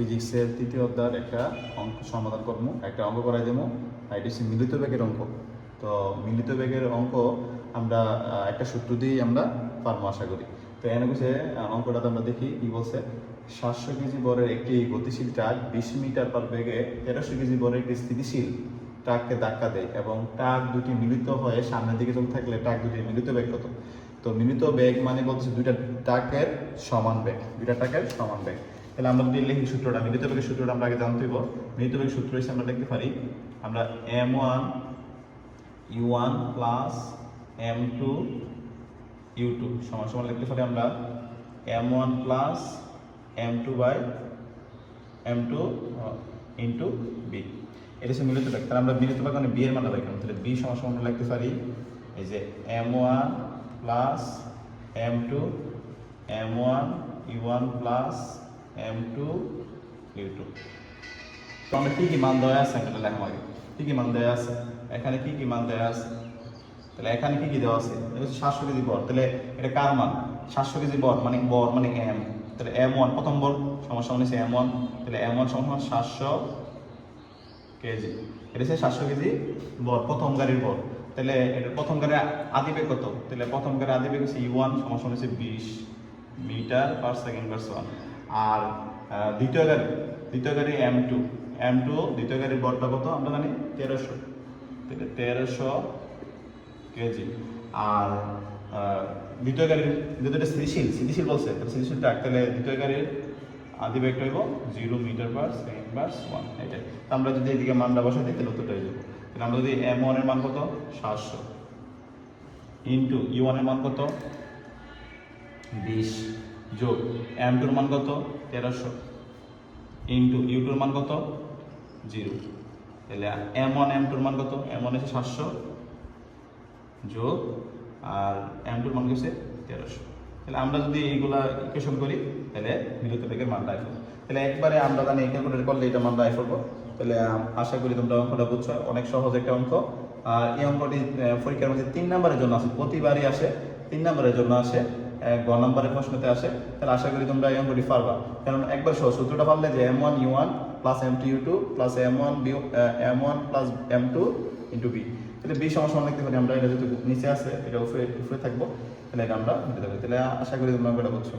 ফিজিক্সের তৃতীয় অধ্যায়ের একটা অঙ্ক, সমাধান করব। একটা অঙ্ক করাই দেবো। এটা হচ্ছে মিলিত বেগের অঙ্ক। তো মিলিত বেগের অঙ্ক আমরা একটা সূত্র দিয়েই আমরা পারব আশা করি। তো এনে বসে অঙ্কটাতে আমরা দেখি কি বলছে? সাতশো কেজি বরের একটি গতিশীল ট্রাক বিশ মিটার পার বেগে তেরোশো কেজি বরের একটি স্থিতিশীল ট্রাককে ধাক্কা দেয় এবং ট্রাক দুটি মিলিত হয়ে সামনের দিকে চলতে থাকলে ট্রাক দুটি মিলিত বেগ কত? তো মিলিত বেগ মানে বলছে দুইটা ট্রাকের সমান বেগ, দুইটা ট্রাকের সমান বেগ। তাহলে আমরা যদি লিখি সূত্রটা মিলিত বেগের সূত্রটা আমরা আগে জানতে হইব। মিলিত বেগের সূত্র হিসেবে আমরা লিখতে পারি, আমরা m one u one plus m two u two সমান সমান লিখতে পারি আমরা m one plus m two by m two into v এটা হচ্ছে মিলিত বেগ তাহলে আমরা মিলিত বেগ মানে বি এর মানটা পাই তাহলে বি সমান সমান আমরা লিখতে পারি, এই যে m one plus m two m one u one plus m two u two তো আমরা কি কি মান দেওয়া আছে এখানে লেখা আগে কি কি মান দেওয়া আছে? এখানে কি কি মান দেওয়া আছে? তাহলে এখানে কি কি দেওয়া আছে? সাতশো কেজি বর তাহলে এটা কার মান? সাতশো কেজি বর মানে বর মানে এম তাহলে এম ওয়ান প্রথম বর সমস্যা মানে এম ওয়ান তাহলে এম ওয়ান সমান সাতশো কেজি। এটা হচ্ছে সাতশো কেজি বর প্রথম গাড়ির বর তাহলে এটা প্রথম গাড়ির আদি বেগ কত? তাহলে প্রথম গাড়ির আদি বেগ হচ্ছে ই ওয়ান সমস্যা হচ্ছে বিশ metre per second per one আর দ্বিতীয় গাড়ি দ্বিতীয় গাড়ি এম টু এম টু দ্বিতীয় গাড়ির বরটা কত? আমরা জানি তেরোশো তেরোশো কেজি। আর দ্বিতীয় গাড়ির যেহেতু এটা স্থিতিশীল স্থিতিশীল বলছে তাহলে স্থিতিশীল ট্রাক তাহলে দ্বিতীয় গাড়ির আদি বেগটা হইব zero metre per second per one এটাই। তো আমরা যদি এদিকে মানটা বসাই দিই তাহলে উত্তরটা হয়ে যাব। তাহলে আমরা যদি এম ওয়ানের মান কত? সাতশো। ইন্টু ইউ ওয়ানের মান কত? বিশ। যোগ এম টুর মান কত? তেরোশো ইন্টু ইউ টুর মান কত? জিরো। তাহলে এম ওয়ান এম টুর মান কত? এম ওয়ান হচ্ছে সাতশো যোগ, আর এম টুর মান হচ্ছে তেরোশো। তাহলে আমরা যদি এইগুলা ইকুয়েশন করি, তাহলে মিলিত বেগের মানটা আইফোন তাহলে একবারে আমরা জানি ক্যালকুলেট করলে এটা মানটা আইফোন তাহলে আশা করি তোমরা অঙ্কটা বুঝছ, অনেক সহজ একটা অঙ্ক। আর এই অঙ্কটি পরীক্ষার মধ্যে তিন নম্বরের জন্য আসে প্রতিবারই আসে, তিন নম্বরের জন্য আসে। গ নম্বরের প্রশ্নতে আসে, তাহলে আশা করি তোমরা এই অঙ্কটি পারবা। কারণ একবার সহজ সূত্রটা পারলে যে m one u one plus m two u two plus m one v m one plus m two into v তাহলে বি সমস্যা লিখতে পারি আমরা, এটা যেহেতু নিচে আছে এটা উপরে উপরে থাকব, তাহলে এটা আমরা নিতে থাকব তাহলে আশা করি তোমরা এটা বুঝছ।